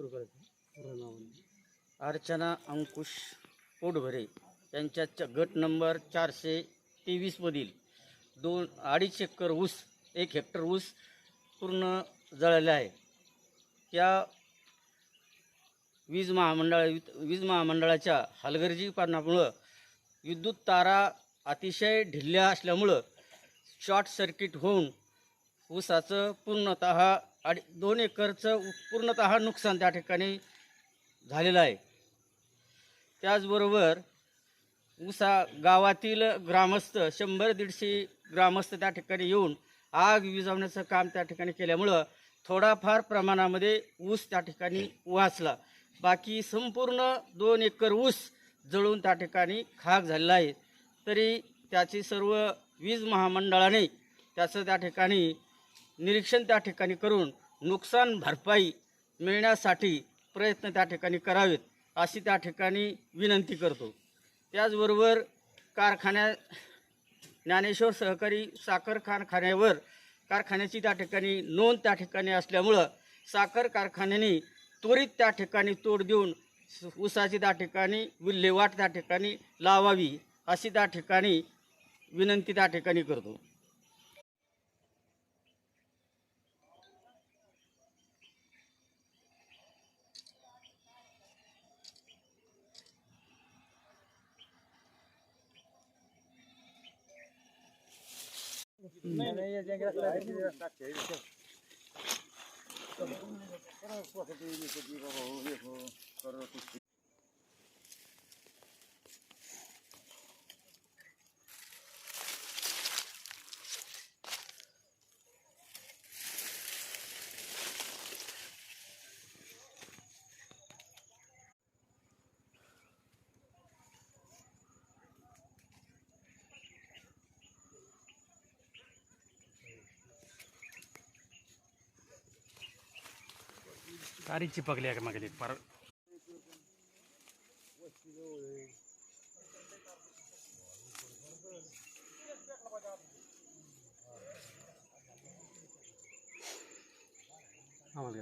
सुरू करायचं पूर्ण अर्चना अंकुश पोटभरे यांच्या च- गट नंबर चारशे तेवीसमधील दोन अडीच एकर ऊस एक हेक्टर ऊस पूर्ण जळाले आहे. त्या वीज महामंडळ वीज महामंडळाच्या हलगर्जीपणामुळं विद्युत तारा अतिशय ढिल्ल्या असल्यामुळं शॉर्ट सर्किट होऊन ऊसाचं पूर्णतः आणि दोन एकरचं पूर्णत पूर्णतः नुकसान त्या ठिकाणी झालेलं आहे. त्याचबरोबर ऊसा गावातील ग्रामस्थ शंभर दीडशे ग्रामस्थ त्या ठिकाणी येऊन आग विजवण्याचं काम त्या ठिकाणी केल्यामुळं थोडाफार प्रमाणामध्ये ऊस त्या ठिकाणी वाचला. बाकी संपूर्ण दोन एकर ऊस जळून त्या ठिकाणी खाक झालेला आहे. तरी त्याची सर्व वीज महामंडळाने त्याचं त्या ठिकाणी निरीक्षण त्या ठिकाणी करून नुकसान भरपाई मिळण्यासाठी प्रयत्न त्या ठिकाणी करावेत अशी त्या ठिकाणी विनंती करतो त्याचबरोबर कारखान्या ज्ञानेश्वर सहकारी साखर कारखान्यावर कारखान्याची त्या ठिकाणी नोंद त्या ठिकाणी असल्यामुळं साखर कारखान्याने त्वरित त्या ठिकाणी तोड देऊन स- ऊसाची त्या ठिकाणी विल्हेवाट त्या ठिकाणी लावावी अशी त्या ठिकाणी विनंती त्या ठिकाणी करतो No, no, no, तारी चिपकली आहे मागली फार आम्हाला